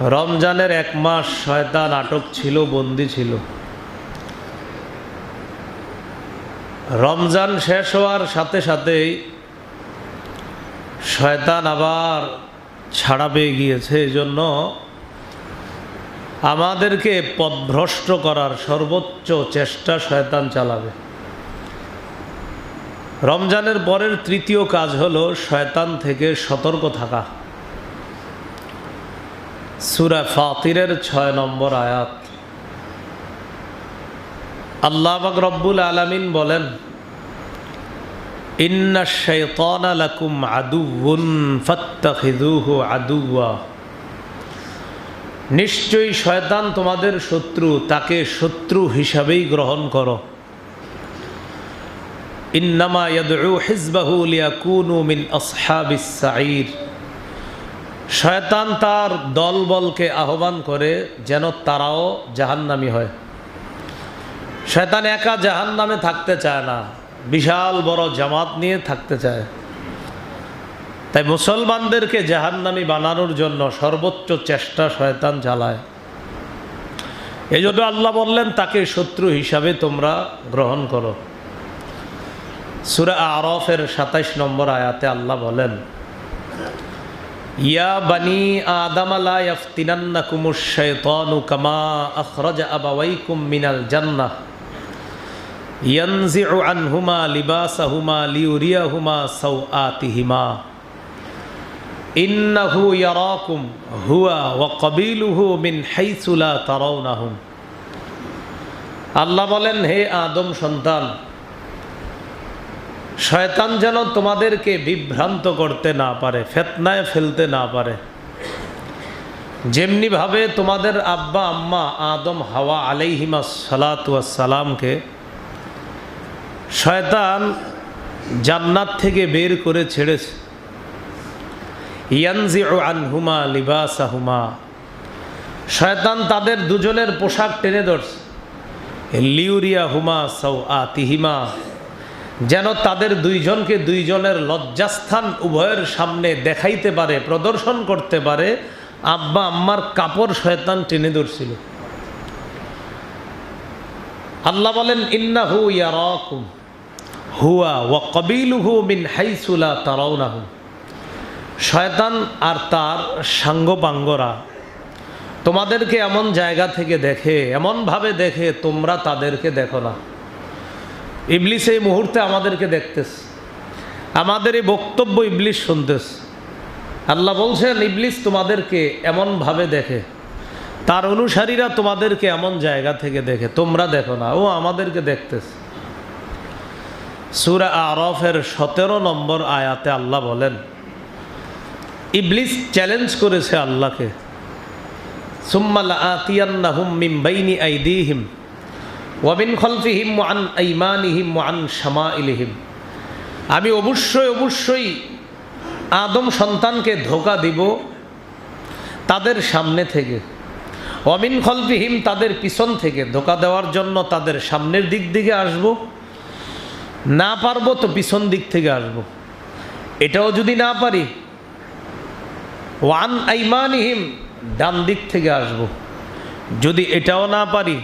রমজানের এক মাস শয়তান আটক ছিল, বন্দি ছিল। রমজান শেষ হওয়ার সাথে সাথেই শয়তান আবার ছাড়া পেয়ে গিয়েছে। এই জন্য আমাদেরকে পথভ্রষ্ট করার সর্বোচ্চ চেষ্টা শয়তান চালাবে। রমজানের পরের তৃতীয় কাজ হলো শয়তান থেকে সতর্ক থাকা। সুরা ফাতিরের ছয় নম্বর আয়াত। আল্লাহ রব্বুল আলামিন বলেন, ইন্না শাইতানা লাকুম আদুউন ফাত্তাখিযুহু আদুওয়া। নিশ্চয়ই শয়তান তোমাদের শত্রু, তাকে শত্রু হিসাবেই গ্রহণ করো। ইন্নামা ইয়াদউ হিজবাহু লিয়াকুনু মিন আসহাবিস সাঈর। শয়তান তার দলবলকে আহ্বান করে যেন তারাও জাহান্নামী হয়। শয়তান একা জাহান্নামে থাকতে চায় না, বিশাল বড় জামাত নিয়ে থাকতে চায়। তাই মুসলমানদেরকে জাহান্নামী বানানোর জন্য সর্বোচ্চ চেষ্টা শয়তান চালায়। এই জন্য আল্লাহ বললেন, তাকে শত্রু হিসাবে তোমরা গ্রহণ করো। সুরা আরফের সাতাইশ নম্বর আয়াতে আল্লাহ বলেন ইয়া বানি আদম লা ইয়াফতিনান্নাকুমুশ শাইতানু কামা আখরাজা আবাওয়াইকুম মিনাল জান্নাহ। ইয়ানজিউ আনহুমা লিবাসাহুমা লিউরিয়াহুমা সাওআতিহিমা ইন্নাহু ইয়ারাকুম হুয়া ওয়া কাবিলুহু মিন হাইসু লা তারাউনাহুম। বলেন, হে আদম সন্তান শয়তান যেন তোমাদেরকে বিভ্রান্ত করতে না পারে, ফেতনায় ফেলতে না পারে। যেমনিভাবে তোমাদের আব্বা, আম্মা আদম, হাওয়া আলাইহিমা সালাতামকে শয়তান জান্নাত থেকে বের করে ছেড়েছে। ইয়ানজি আনহুমা লিবাসাহুমা। শয়তান তাদের দুজনের পোশাক টেনে ধরছে। লিউরিয়া হুমা সৌ আতিহিমা যেন তাদের দুইজনকে দুইজনের লজ্জাস্থান উভয়ের সামনে দেখাইতে পারে, প্রদর্শন করতে পারে। আব্বা আম্মার কাপড় শয়তান টেনে ধরছিল। আল্লাহ বলেন, ইন্নাহু ইয়ারাকুম, হুয়া ওয়া কবিলুহু মিন হাইসুলা তারাউনাহু। শয়তান আর তার সাঙ্গপাঙ্গরা তোমাদেরকে এমন জায়গা থেকে দেখে, এমনভাবে দেখে তোমরা তাদেরকে দেখো না। ইবলিস এই মুহূর্তে আমাদেরকে দেখতেস আমাদের এই বক্তব্য ইবলিস শুনতেস আল্লাহ বলছেন, ইবলিস তোমাদেরকে এমনভাবে দেখে, তার অনুসারীরা তোমাদেরকে এমন জায়গা থেকে দেখে, তোমরা দেখো না, ও আমাদেরকে দেখতেস সুরা আরফের সতেরো নম্বর আয়াতে আল্লাহ বলেন, ইবলিস চ্যালেঞ্জ করেছে আল্লাহকে সুম্মাল আতিয়ান্নাহুম মিম বাইনি আইদিহিম। ওয়াবিন খলফিহিম ওয়ান আইমানিহিম ওয়ান শামা ইলিহিম আমি অবশ্যই অবশ্যই আদম সন্তানকে ধোকা দিব তাদের সামনে থেকে। অমিন খলফিহিম তাদের পিছন থেকে ধোকা দেওয়ার জন্য তাদের সামনের দিক দিকে আসব। না পারব তো পিছন দিক থেকে আসব। এটাও যদি না পারি ওয়ান আইমানিহিম ডান দিক থেকে আসব। যদি এটাও না পারি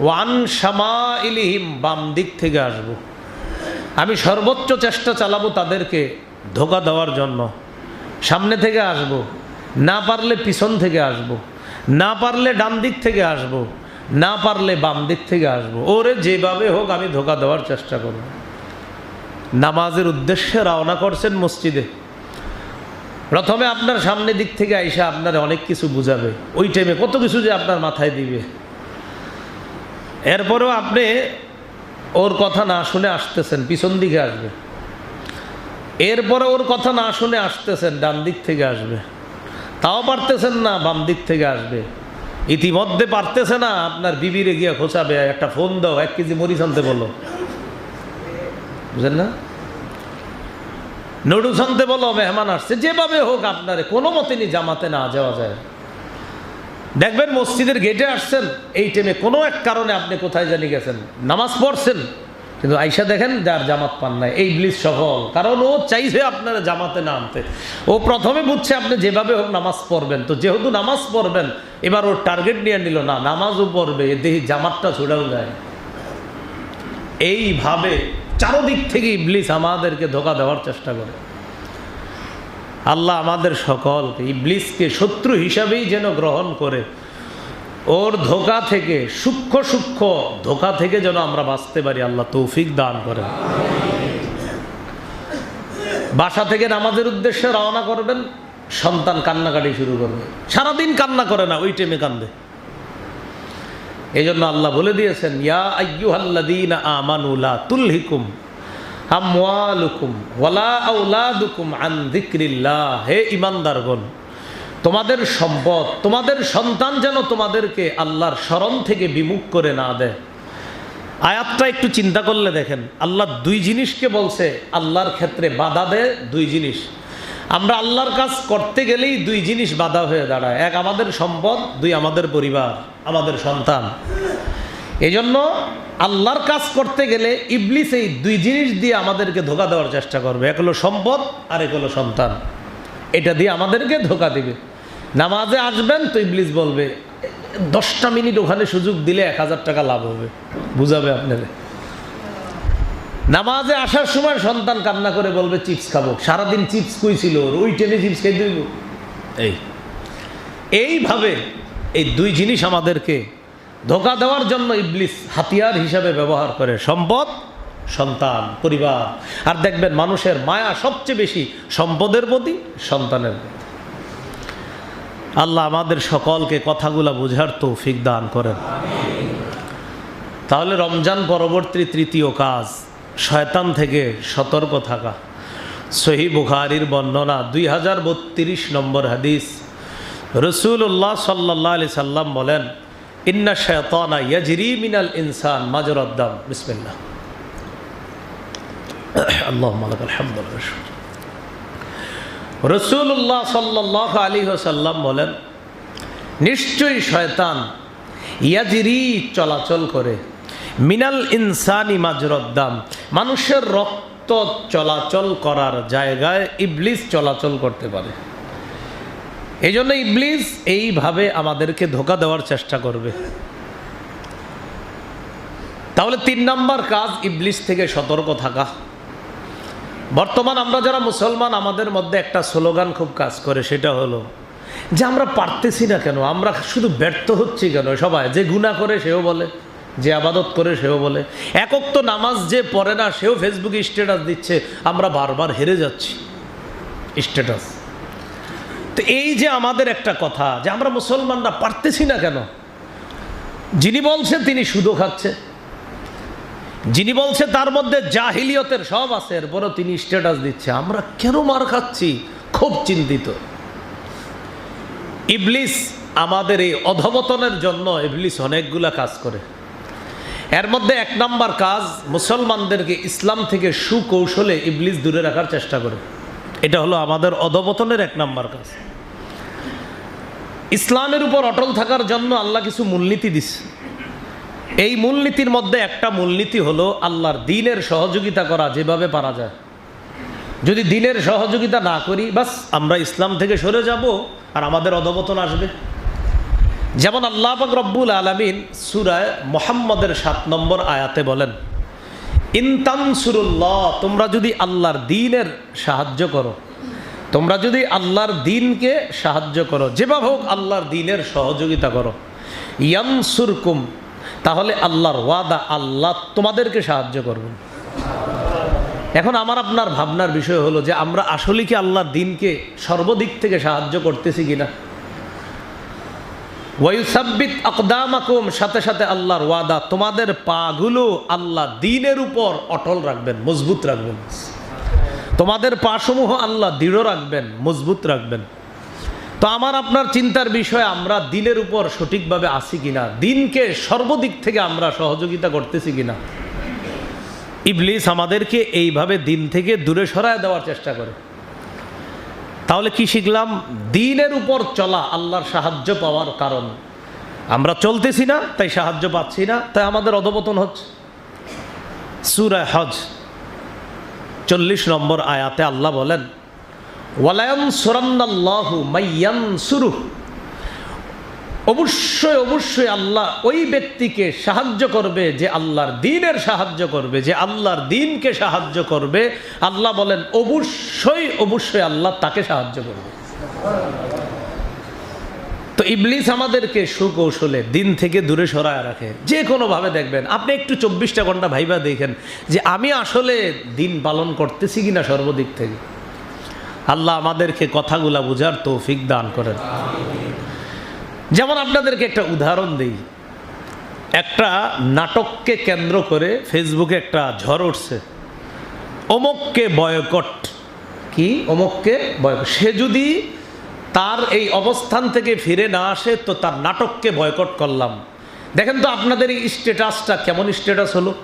ওয়ান শামা ইলিহিম বাম দিক থেকে আসব। আমি সর্বোচ্চ চেষ্টা চালাবো তাদেরকে ধোকা দেওয়ার জন্য। সামনে থেকে আসব, না পারলে পিছন থেকে আসব, না পারলে ডান দিক থেকে আসব, না পারলে বাম দিক থেকে আসব। ওরে যেভাবে হোক আমি ধোকা দেওয়ার চেষ্টা করব। নামাজের উদ্দেশ্যে রওনা করছেন মসজিদে। প্রথমে আপনার সামনে দিক থেকে আইসা আপনার অনেক কিছু বুঝাবে। ওই টাইমে কত কিছু যে আপনার মাথায় দিবে। এরপরেও আপনি ওর কথা না শুনে আসতেছেন, পিছন দিকে আসবে। এরপরে ওর কথা না শুনে আসতেছেন, ডান দিক থেকে আসবে। তাও পারতেছেন না, বাম দিক থেকে আসবে। ইতিমধ্যে পারতেছে না, আপনার বিবিরে গিয়ে খোঁচাবে, একটা ফোন দাও, এক কেজি মরিচ আনতে বলো। বুঝলেন না? নডু আনতে বলো, মেহমান আসছে, যেভাবে হোক আপনারে, কোনো মতেনি জামাতে না যাওয়া যায়। দেখবেন মসজিদের গেটে আসছেন, এই টাইমে কোনো এক কারণে আপনি কোথায় জানি গেছেন। নামাজ পড়ছেন, কিন্তু আইসা দেখেন যার জামাত পান নাই, এই ব্লিজ সফল। কারণ ও চাইছে আপনারা জামাতে না আনতে। ও প্রথমে বুঝছে আপনি যেভাবে হোক নামাজ পড়বেন, তো যেহেতু নামাজ পড়বেন, এবার ওর টার্গেট নিয়ে নিল, না, নামাজও পড়বে দেখি জামাতটা ছুটাও যায়। এইভাবে চারোদিক থেকে ইবলিস আমাদেরকে ধোকা দেওয়ার চেষ্টা করে। আল্লাহ আমাদের সকলকে ইবলিসকে শত্রু হিসাবেই যেন গ্রহণ করে। ওর ধোকা থেকে, সূক্ষ্ম সূক্ষ্ম ধোকা থেকে যেন আমরা বাঁচতে পারি, আল্লাহ তৌফিক দান করেন। বাসা থেকে নামাজের উদ্দেশ্যে রওনা করবেন, সন্তান কান্নাকাটি শুরু করবে। সারাদিন কান্না করে না, ওই টাইমে কান্দে। এই জন্য আল্লাহ বলে দিয়েছেন, ইয়া আইয়ুহাল্লাযীনা আমানু লা তুলহিকুম। ওয়ালা হে তোমাদের সম্পদ, তোমাদের সন্তান যেন তোমাদেরকে আল্লাহর স্মরণ থেকে বিমুখ করে না দেয়। আয়াতটা একটু চিন্তা করলে দেখেন, আল্লাহ দুই জিনিসকে বলছে, আল্লাহর ক্ষেত্রে বাধা দেয় দুই জিনিস। আমরা আল্লাহর কাজ করতে গেলেই দুই জিনিস বাধা হয়ে দাঁড়ায়। এক, আমাদের সম্পদ, দুই, আমাদের পরিবার, আমাদের সন্তান। এই জন্য আল্লাহর কাজ করতে গেলে ইবলিস এই দুই জিনিস দিয়ে আমাদেরকে ধোকা দেওয়ার চেষ্টা করবে। এক হলো সম্পদ আর এক হলো সন্তান। এটা দিয়ে আমাদেরকে ধোকা দিবে। নামাজে আসবেন তো ইবলিস বলবে, দশটা মিনিট ওখানে সুযোগ দিলে এক হাজার টাকা লাভ হবে। বুঝাবে আপনারে? নামাজে আসার সময় সন্তান কান্না করে বলবে, চিপস খাব। সারাদিন চিপস কই ছিল ওর? ওই টেনে চিপস খেয়ে দিব। এই। এইভাবে এই দুই জিনিস আমাদেরকে ধোকা দেওয়ার জন্য ইবলিস হাতিয়ার হিসাবে ব্যবহার করে সম্পদ, সন্তান, পরিবার। আর দেখবেন মানুষের মায়া সবচেয়ে বেশি সম্পদের প্রতি, সন্তানের প্রতি। আল্লাহ আমাদের সকলকে কথাগুলা বোঝার তৌফিক দান করেন। তাহলে রমজান পরবর্তী তৃতীয় কাজ, শয়তান থেকে সতর্ক থাকা। সহি বুখারির বর্ণনা দুই হাজার বত্রিশ নম্বর হাদিস। রসুল্লাহ সাল্লাহ আলি সাল্লাম বলেন ইন্না শয়তানা ইয়াজরি মিনাল ইনসান মাজরদ্দাম বিসমিল্লাহ। আল্লাহ মালাক আলহামদুলিল্লাহ রসুল্লাহ সাল্লাহ আলী সাল্লাম বলেন, নিশ্চয়ই শয়তান ইয়াজিরি চলাচল করে মিনাল ইনসানি মাজরদ্দাম মানুষের রক্ত চলাচল করার জায়গায় ইবলিস চলাচল করতে পারে। এই জন্য ইবলিস এইভাবে আমাদেরকে ধোকা দেওয়ার চেষ্টা করবে। তাহলে তিন নম্বর কাজ ইবলিস থেকে সতর্ক থাকা। বর্তমান আমরা যারা মুসলমান, আমাদের মধ্যে একটা স্লোগান খুব কাজ করে, সেটা হলো যে আমরা পারতেছি না কেন? আমরা শুধু ব্যর্থ হচ্ছি কেন? সবাই যে গুণা করে সেও বলে, যে আবাদত করে সেও বলে। একক তো নামাজ যে পড়ে না, সেও ফেসবুকে স্ট্যাটাস দিচ্ছে, আমরা বারবার হেরে যাচ্ছি। স্ট্যাটাস তো এই যে আমাদের একটা কথা, যে আমরা মুসলমানরা পারতেছি না কেন? যিনি বলছেন তিনি সুদও খাচ্ছে। যিনি বলছে তার মধ্যে জাহিলিয়তের সব আছে, এরপরও তিনি স্ট্যাটাস দিচ্ছে। আমরা কেন মার খাচ্ছি? খুব চিন্তিত। ইবলিস আমাদের এই অধবতনের জন্য ইবলিস অনেকগুলা কাজ করে। এর মধ্যে এক নাম্বার কাজ, মুসলমানদেরকে ইসলাম থেকে সুকৌশলে ইবলিস দূরে রাখার চেষ্টা করে। এটা হলো আমাদের অধবতনের এক নাম্বার কাজ। ইসলামের উপর অটল থাকার জন্য আল্লাহ কিছু মূলনীতি দিচ্ছে এই মূলনীতির মধ্যে একটা মূলনীতি হলো আল্লাহর দিনের সহযোগিতা করা যেভাবে পারা যায়। যদি দিনের সহযোগিতা না করি, বাস আমরা ইসলাম থেকে সরে যাব আর আমাদের অধবতন আসবে। যেমন আল্লাহ পাক রব্বুল আলমিন সুরায় মোহাম্মদের সাত নম্বর আয়াতে বলেন ইনতানসুরুল্লাহ তোমরা যদি আল্লাহর দিনের সাহায্য করো, তোমরা যদি আল্লাহর দিনকে সাহায্য করো, যেভাবে হোক আল্লাহর দিনের সহযোগিতা করো, ইয়ানসুরকুম, তাহলে আল্লাহর ওয়াদা, আল্লাহ তোমাদেরকে সাহায্য করবেন। এখন আমার আপনার ভাবনার বিষয় হলো যে আমরা আসলে কি আল্লাহর দিনকে সর্বদিক থেকে সাহায্য করতেছি কিনা? ওয়াইসাব্বিত আকদামাকুম, সাথে সাথে আল্লাহর ওয়াদা, তোমাদের পাগুলো আল্লাহ দিনের উপর অটল রাখবেন, মজবুত রাখবেন। তোমাদের পাসমূহ আল্লাহ দৃঢ় রাখবেন, মজবুত রাখবেন। তো আমার আপনার চিন্তার বিষয়, আমরা দিনের উপর সঠিকভাবে আসি কিনা? দিনকে সর্বদিক থেকে আমরা সহযোগিতা করতেছি কিনা? ইবলিস আমাদেরকে এইভাবে দিন থেকে দূরে সরায় দেওয়ার চেষ্টা করে। তাহলে কি শিখলাম? দিনের উপর চলা আল্লাহর সাহায্য পাওয়ার কারণ। আমরা চলতেছি না, তাই সাহায্য পাচ্ছি না, তাই আমাদের অধপতন হচ্ছে। সুরা হজ, চল্লিশ নম্বর আয়াতে আল্লাহ বলেন ওয়ালায়ন সুরান্নাল্লাহু মাইয়ান সুরু অবশ্যই অবশ্যই আল্লাহ ওই ব্যক্তিকে সাহায্য করবে যে আল্লাহর দিনের সাহায্য করবে, যে আল্লাহর দিনকে সাহায্য করবে। আল্লাহ বলেন, অবশ্যই অবশ্যই আল্লাহ তাকে সাহায্য করবে। তো ইবলিস আমাদেরকে সুকৌশলে দিন থেকে দূরে সরায় রাখে। যে কোনোভাবে দেখবেন, আপনি একটু চব্বিশটা ঘণ্টা ভাইবা দেখেন যে আমি আসলে দিন পালন করতেছি কিনা সর্বদিক থেকে। আল্লাহ আমাদেরকে কথাগুলা বুঝার তৌফিক দান করেন। যেমন আপনাদেরকে একটা উদাহরণ দিই। একটা নাটককে কেন্দ্র করে ফেসবুকে একটা ঝড় উঠছে। অমুককে বয়কট। কি? অমুককে বয়কট। সে যদি তার এই অবস্থান থেকে ফিরে না আসে, তো তার নাটককে বয়কট করলাম। দেখেন তো আপনাদের এই স্ট্যাটাসটা কেমন স্ট্যাটাস হলো?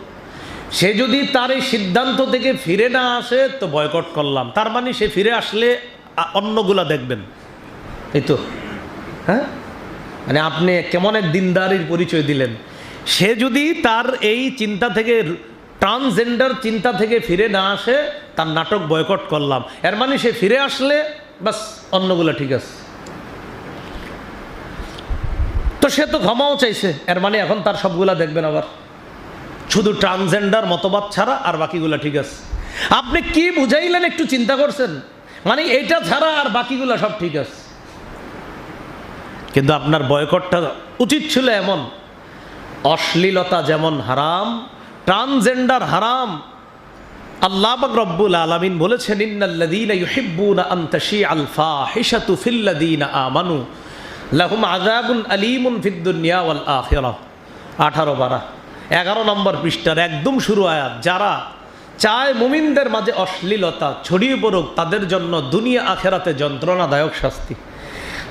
সে যদি তার এই সিদ্ধান্ত থেকে ফিরে না আসে, তো বয়কট করলাম। তার মানে সে ফিরে আসলে অন্যগুলা দেখবেন। এই তো। হ্যাঁ? মানে আপনি কেমন এক দিনদারির পরিচয় দিলেন। সে যদি তার এই চিন্তা থেকে ট্রান্সজেন্ডার চিন্তা থেকে ফিরে না আসে, তার নাটক বয়কট করলাম। এর মানে সে ফিরে আসলে বাস অন্যগুলো ঠিক আছে। তো সে তো ক্ষমাও চাইছে। এর মানে এখন তার সবগুলা দেখবেন আবার। শুধু ট্রান্সজেন্ডার মতবাদ ছাড়া আর বাকিগুলা ঠিক আছে। আপনি কি বুঝাইলেন একটু চিন্তা করছেন? মানে এটা ছাড়া আর বাকিগুলা সব ঠিক আছে। কিন্তু আপনার বয়কটটা উচিত ছিল এমন। অশ্লীলতা যেমন হারাম, ট্রান্সজেন্ডার হারাম। আল্লাহ রব্বুল আলামিন বলেছেন আমানু, লাহুম আযাবুন আলীমুন ফিদ দুনিয়া ওয়াল আখিরাহ 18 বারা 11 নম্বর পৃষ্ঠার একদম শুরু আয়াত, যারা চায় মুমিনদের মাঝে অশ্লীলতা ছড়িয়ে পড়ুক, তাদের জন্য দুনিয়া আখেরাতে যন্ত্রণাদায়ক শাস্তি।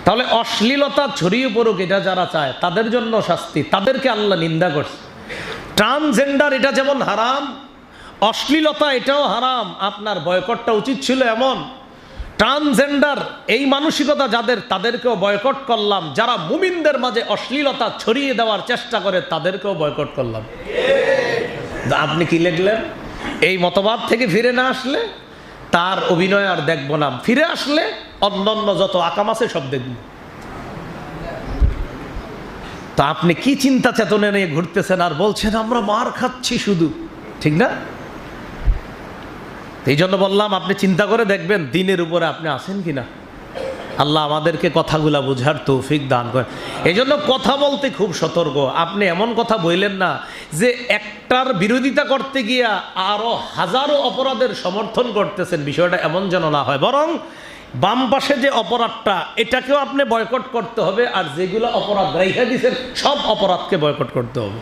তাহলে অশ্লীলতা ছড়িয়ে পড়ুক এটা যারা চায়, তাদের জন্য শাস্তি, তাদেরকে আল্লাহ নিন্দা করছে। ট্রান্সজেন্ডার এটা যেমন হারাম, অশ্লীলতা এটাও হারাম, আপনার বয়কটটা উচিত ছিল এমন। ট্রান্সজেন্ডার এই মানসিকতা যাদের, তাদেরকেও বয়কট করলাম। যারা মুমিনদের মাঝে অশ্লীলতা ছড়িয়ে দেওয়ার চেষ্টা করে, তাদেরকেও বয়কট করলাম। আপনি কি লিখলেন? এই মতবাদ থেকে ফিরে না আসলে, তার অভিনয় আর দেখব না। ফিরে আসলে অন্য অন্য যত আকাম আছে সব দেখব। তা আপনি কি চিন্তা চেতনা নিয়ে ঘুরতেছেন আর বলছেন, আমরা মার খাচ্ছি শুধু। ঠিক না? এই জন্য বললাম, আপনি চিন্তা করে দেখবেন দিনের উপরে আপনি আছেন কি না। আল্লাহ আমাদেরকে কথাগুলা বোঝার তৌফিক দান করেন। এই জন্য কথা বলতে খুব সতর্ক। আপনি এমন কথা বললেন না যে একটার বিরোধিতা করতে গিয়া আরও হাজারো অপরাধের সমর্থন করতেছেন। বিষয়টা এমন যেন না হয়। বরং বাম পাশে যে অপরাধটা, এটাকেও আপনি বয়কট করতে হবে, আর যেগুলো অপরাধ রেখে দিয়েছেন, সব অপরাধকে বয়কট করতে হবে।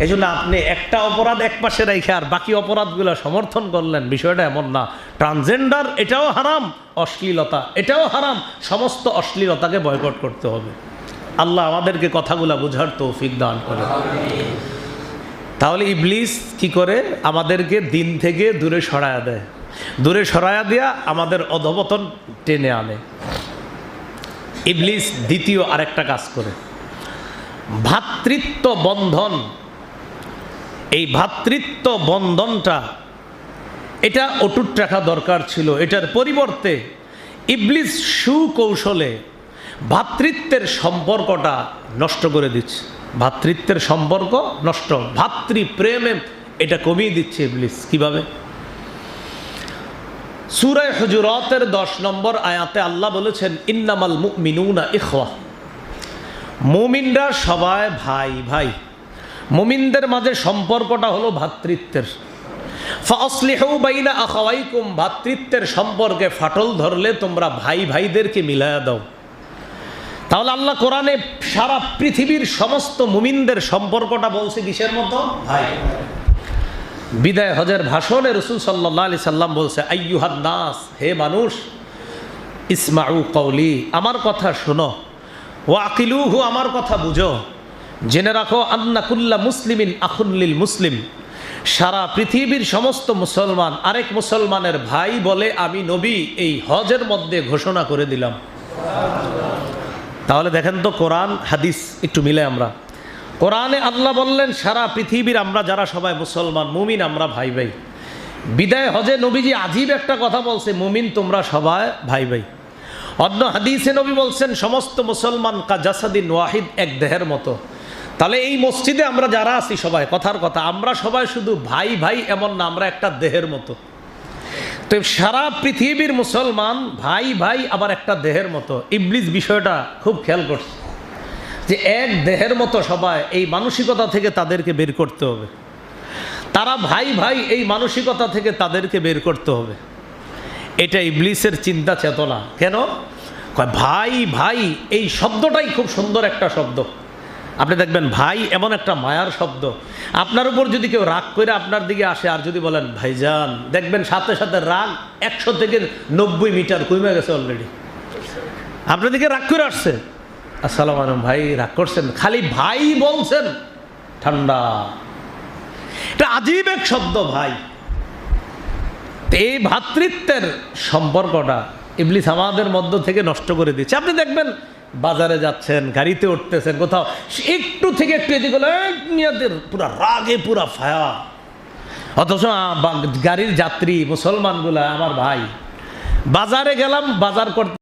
এই জন্য আপনি একটা অপরাধ এক পাশে রেখে, আর বাকি অপরাধগুলো সমর্থন করলেন, বিষয়টা এমন না। ট্রান্সজেন্ডার এটাও হারাম, অশ্লীলতা, এটাও হারাম, সমস্ত অশ্লীলতাকে বয়কট করতে হবে। আল্লাহ আমাদেরকে কথাগুলো বোঝার তৌফিক দান করে। তাহলে ইবলিস কি করে? আমাদেরকে দিন থেকে দূরে সরায়া দেয়। দূরে সরায়া দিয়া আমাদের অধপতন টেনে আনে। ইবলিস দ্বিতীয় আরেকটা কাজ করে। ভ্রাতৃত্ব বন্ধন। এই ভাতৃত্ব বন্ধনটা, এটা অটুট রাখা দরকার ছিল। এটার পরিবর্তে ইবলিস সুকৌশলে ভাতৃত্বের সম্পর্কটা নষ্ট করে দিচ্ছে। ভাতৃত্বের সম্পর্ক নষ্ট। ভাতৃপ্রেমে এটা কমিয়ে দিচ্ছে ইবলিস। কীভাবে? সুরায় হুজুরতের দশ নম্বর আয়াতে আল্লাহ বলেছেন, ইন্নামাল মুমিনুনা ইখওয়া। মুমিনরা সবাই ভাই ভাই। মুমিনদের মাঝে সম্পর্কটা হলো ভ্রাতৃত্বের আখাওয়াইকুম ভ্রাতৃত্বের সম্পর্কে ফাটল ধরলে তোমরা ভাই, ভাইদেরকে মিলায়া দাও। তাহলে আল্লাহ কোরআনে সারা পৃথিবীর সমস্ত মুমিনদের সম্পর্কটা বলছে কিসের মতো ভাই। বিদায় হজের ভাষণে রসুল সাল্লাহ আলি সাল্লাম বলছে, আইয়ুহান নাস, হে মানুষ, ইসমাউ কৌলি আমার কথা শোনো। ও আকিলুহু, আমার কথা বুঝো। জেনে রাখো আন্নাকুল্লা মুসলিমিন আখুল্লিল মুসলিম। সারা পৃথিবীর সমস্ত মুসলমান, আরেক মুসলমানের ভাই বলে আমি নবী, এই হজের মধ্যে ঘোষণা করে দিলাম। তাহলে দেখেন তো কোরআন, হাদিস, একটু মিলে আমরা। কোরআনে আল্লাহ বললেন, সারা পৃথিবীর আমরা যারা সবাই মুসলমান, মুমিন আমরা ভাই ভাই। বিদায় হজে নবীজি আজীব একটা কথা বলছে, মুমিন তোমরা সবাই ভাই ভাই। অন্য হাদিসে নবী বলছেন, সমস্ত মুসলমান কাজাসাদিন ওয়াহিদ এক দেহের মতো। তাহলে এই মসজিদে আমরা যারা আছি সবাই, কথার কথা, আমরা সবাই শুধু ভাই ভাই এমন না, আমরা একটা দেহের মতো। তো সারা পৃথিবীর মুসলমান ভাই ভাই আবার একটা দেহের মতো। ইবলিস বিষয়টা খুব খেয়াল করছে। যে এক দেহের মতো সবাই এই মানসিকতা থেকে তাদেরকে বের করতে হবে। তারা ভাই ভাই এই মানসিকতা থেকে তাদেরকে বের করতে হবে। এটা ইবলিসের চিন্তা চেতনা। কেন? ভাই ভাই, এই শব্দটাই খুব সুন্দর একটা শব্দ। আপনি দেখবেন ভাই এমন একটা মায়ার শব্দ। আপনার উপর যদি কেউ রাগ করে আপনার দিকে আসে, আর যদি বলেন, ভাইজান, দেখবেন সাথে সাথে রাগ একশো থেকে নব্বই মিটার কমে গেছে অলরেডি আপনার দিকে রাগ করে আসছে। আসসালাম আলাইকুম ভাই, রাগ করছেন? খালি ভাই বলছেন। ঠান্ডা। এটা আজীব এক শব্দ ভাই। এই ভ্রাতৃত্বের সম্পর্কটা ইবলিস আমাদের মধ্য থেকে নষ্ট করে দিচ্ছে আপনি দেখবেন, বাজারে যাচ্ছেন, গাড়িতে উঠতেছেন কোথাও, একটু থেকে একটু এদিকে মিয়াদের পুরা রাগে, পুরা ফায়া। অথচ গাড়ির যাত্রী, মুসলমানগুলা, আমার ভাই। বাজারে গেলাম, বাজার করতে